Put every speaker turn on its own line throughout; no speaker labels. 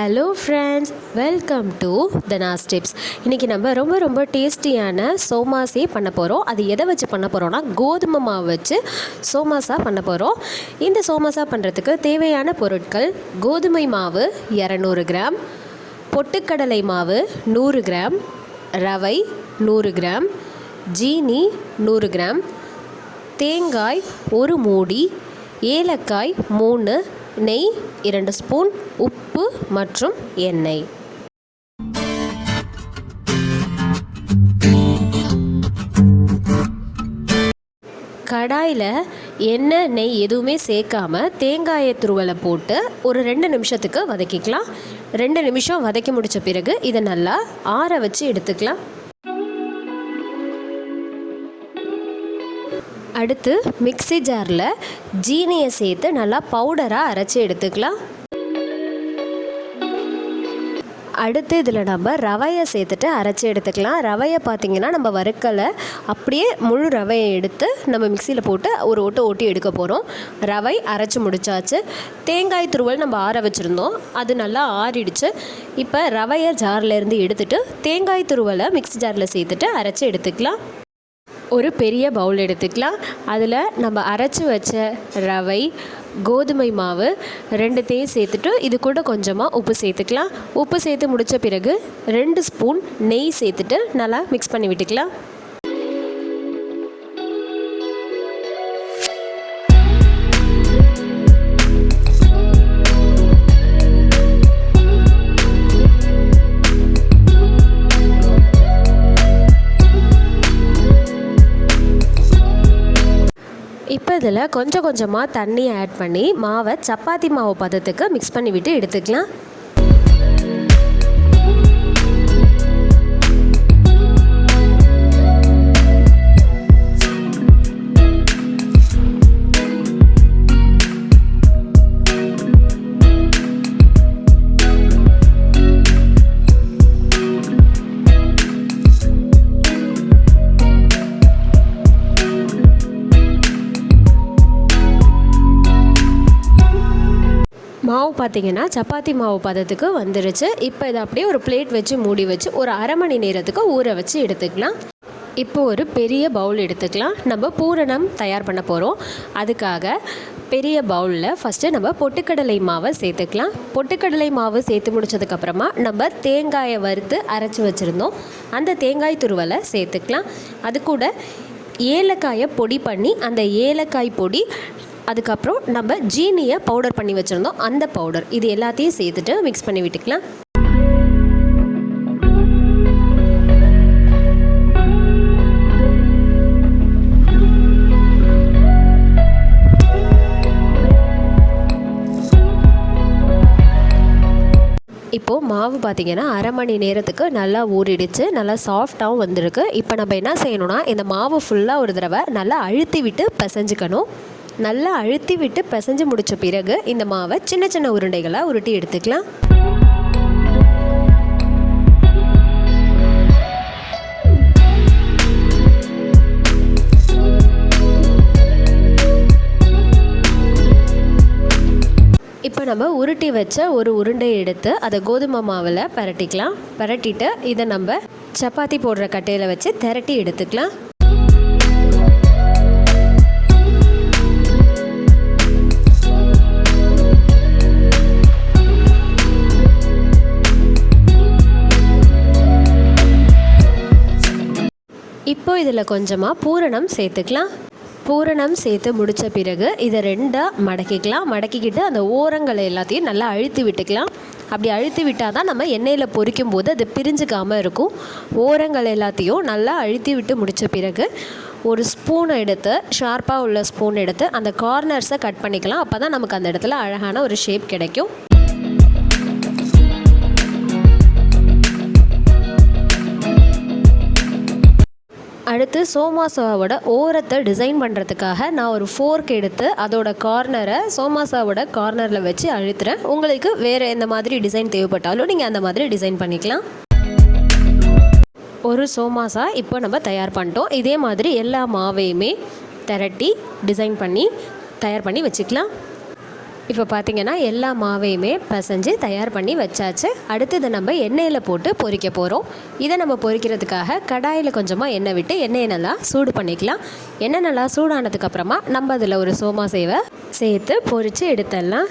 Hello friends welcome to Dhana's tips இன்றைக்கி நம்ம ரொம்ப ரொம்ப டேஸ்டியான சோமாஸே பண்ண போகிறோம் அது எதை வச்சு பண்ண போகிறோம்னா கோதுமை மாவு வச்சு சோமாஸா பண்ண போகிறோம் இந்த சோமாஸா பண்ணுறதுக்கு தேவையான பொருட்கள் கோதுமை மாவு இரநூறு கிராம் பொட்டுக்கடலை மாவு நூறு கிராம் ரவை நூறு கிராம் ஜீனி நூறு கிராம் தேங்காய் ஒரு மூடி ஏலக்காய் மூணு நெய் இரண்டு ஸ்பூன் உப்பு மற்றும் எண்ணெய். கடாயில் எண்ணெய் நெய் எதுவுமே சேர்க்காம தேங்காயை துருவலை போட்டு ஒரு ரெண்டு நிமிஷத்துக்கு வதக்கிக்கலாம். ரெண்டு நிமிஷம் வதக்கி முடித்த பிறகு இதை நல்லா ஆற வச்சு எடுத்துக்கலாம். அடுத்து மிக்ஸி ஜாரில் ஜீனியை சேர்த்து நல்லா பவுடராக அரைச்சி எடுத்துக்கலாம். அடுத்து இதில் நம்ம ரவையை சேர்த்துட்டு அரைச்சி எடுத்துக்கலாம். ரவையை பார்த்திங்கன்னா நம்ம வறுக்கலை. அப்படியே முழு ரவையை எடுத்து நம்ம மிக்சியில் போட்டு ஒரு ஓட்டை ஓட்டி எடுக்க போகிறோம் ரவை அரைச்சி முடிச்சாச்சு. தேங்காய் துருவல் நம்ம ஆற வச்சுருந்தோம். அது நல்லா ஆறிடுச்சு. இப்போ ரவையை ஜார்லேருந்து எடுத்துட்டு தேங்காய் துருவலை மிக்ஸி ஜாரில் சேர்த்துட்டு அரைச்சி எடுத்துக்கலாம். ஒரு பெரிய பவுல் எடுத்துக்கலாம். அதில் நம்ம அரைச்சி வச்ச ரவை கோதுமை மாவு ரெண்டுத்தையும் சேர்த்துட்டு இது கூட கொஞ்சமாக உப்பு சேர்த்துக்கலாம். உப்பு சேர்த்து முடித்த பிறகு ரெண்டு ஸ்பூன் நெய் சேர்த்துட்டு நல்லா மிக்ஸ் பண்ணி விட்டுக்கலாம். இப்போ இதில் கொஞ்சம் கொஞ்சமாக தண்ணி ஆட் பண்ணி மாவை சப்பாத்தி மாவு பதத்துக்கு மிக்ஸ் பண்ணிவிட்டு எடுத்துக்கலாம். மாவு பார்த்தீங்கன்னா சப்பாத்தி மாவு பதத்துக்கு வந்துருச்சு. இப்போ இதை அப்படியே ஒரு பிளேட் வச்சு மூடி வச்சு ஒரு அரை மணி நேரத்துக்கு ஊற வச்சு எடுத்துக்கலாம். இப்போ ஒரு பெரிய பவுல் எடுத்துக்கலாம். நம்ம பூரணம் தயார் பண்ண போகிறோம் அதுக்காக பெரிய பவுலில் ஃபஸ்ட்டு நம்ம பொட்டுக்கடலை மாவை சேர்த்துக்கலாம். பொட்டுக்கடலை மாவு சேர்த்து முடிச்சதுக்கப்புறமா நம்ம தேங்காயை வறுத்து அரைச்சி வச்சுருந்தோம். அந்த தேங்காய் துருவலை சேர்த்துக்கலாம். அது கூட ஏலக்காயை பொடி பண்ணி அந்த ஏலக்காய் பொடி அதுக்கப்புறம் நம்ம ஜீனியை பவுடர் பண்ணி வச்சுருந்தோம். அந்த பவுடர் இது எல்லாத்தையும் சேர்த்துட்டு மிக்ஸ் பண்ணி விட்டுக்கலாம். இப்போது மாவு பார்த்திங்கன்னா அரை மணி நேரத்துக்கு நல்லா ஊறிடுச்சு. நல்லா சாஃப்டாகவும் வந்திருக்கு. இப்போ நம்ம என்ன செய்யணும்னா இந்த மாவு ஃபுல்லாக ஒரு தடவை நல்லா அழுத்தி விட்டு பிசைஞ்சுக்கணும். நல்லா அழுத்தி விட்டு பிசைஞ்சு முடித்த பிறகு இந்த மாவை சின்ன சின்ன உருண்டைகளாக உருட்டி எடுத்துக்கலாம். இப்போ நம்ம உருட்டி வச்ச ஒரு உருண்டை எடுத்து அதை கோதுமை மாவில் பரட்டிக்கலாம். பரட்டிட்டு இதை நம்ம சப்பாத்தி போடுற கட்டையில் வச்சு திரட்டி எடுத்துக்கலாம். இப்போ இதில் கொஞ்சமாக பூரணம் சேர்த்துக்கலாம். பூரணம் சேர்த்து முடித்த பிறகு இதை ரெண்டாக மடக்கிக்கலாம். மடக்கிக்கிட்டு அந்த ஓரங்களை எல்லாத்தையும் நல்லா அழுத்தி விட்டுக்கலாம். அப்படி அழுத்தி விட்டால் தான் நம்ம எண்ணெயில் பொரிக்கும் போது அது பிரிஞ்சுக்காமல் இருக்கும். ஓரங்கள் எல்லாத்தையும் நல்லா அழுத்தி விட்டு முடித்த பிறகு ஒரு ஸ்பூன் எடுத்து ஷார்ப்பாக உள்ள ஸ்பூன் எடுத்து அந்த கார்னர்ஸை கட் பண்ணிக்கலாம். அப்போ தான் நமக்கு அந்த இடத்துல அழகான ஒரு ஷேப் கிடைக்கும். அடுத்து சோமாசாவோட ஓரத்தை டிசைன் பண்ணுறதுக்காக நான் ஒரு ஃபோர்க் எடுத்து அதோட கார்னரை சோமாசாவோட கார்னரில் வச்சு அழுத்துறேன். உங்களுக்கு வேறு எந்த மாதிரி டிசைன் தேவைப்பட்டாலும் நீங்கள் அந்த மாதிரி டிசைன் பண்ணிக்கலாம். ஒரு சோமாசா இப்போ நம்ம தயார் பண்ணிட்டோம். இதே மாதிரி எல்லா மாவையுமே திரட்டி டிசைன் பண்ணி தயார் பண்ணி வச்சுக்கலாம். இப்போ பார்த்தீங்கன்னா எல்லா மாவையுமே பசைஞ்சு தயார் பண்ணி வச்சாச்சு. அடுத்து இதை நம்ம எண்ணெயில் போட்டு பொரிக்க போகிறோம் இதை நம்ம பொரிக்கிறதுக்காக கடாயில் கொஞ்சமாக எண்ணெய் விட்டு எண்ணெயை நல்லா சூடு பண்ணிக்கலாம். எண்ணெய் நல்லா சூடானதுக்கப்புறமா நம்ம அதில் ஒரு சோமா சேவை சேர்த்து பொரித்து எடுத்துடலாம்.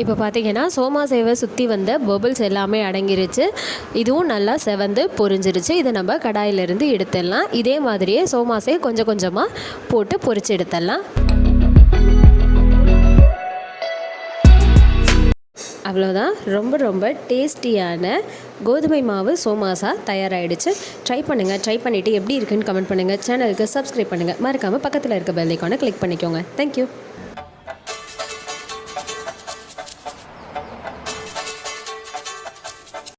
இப்போ பார்த்தீங்கன்னா சோமா சேவை சுற்றி வந்த பபிள்ஸ் எல்லாமே அடங்கிருச்சு. இதுவும் நல்லா செவந்து பொரிஞ்சிருச்சு. இதை நம்ம கடாயிலிருந்து எடுத்துடலாம். இதே மாதிரியே சோமாசே கொஞ்சம் கொஞ்சமாக போட்டு பொரிச்சு எடுத்துடலாம். அவ்வளோதான் ரொம்ப ரொம்ப டேஸ்டியான கோதுமை மாவு சோமாசா தயாராகிடுச்சு ட்ரை பண்ணுங்கள் ட்ரை பண்ணிவிட்டு எப்படி இருக்குன்னு கமெண்ட் பண்ணுங்கள் சேனலுக்கு சப்ஸ்கிரைப் பண்ணுங்கள் மறக்காமல் பக்கத்தில் இருக்க பெல் ஐக்கானை கிளிக் பண்ணிக்கோங்க. தேங்க்யூ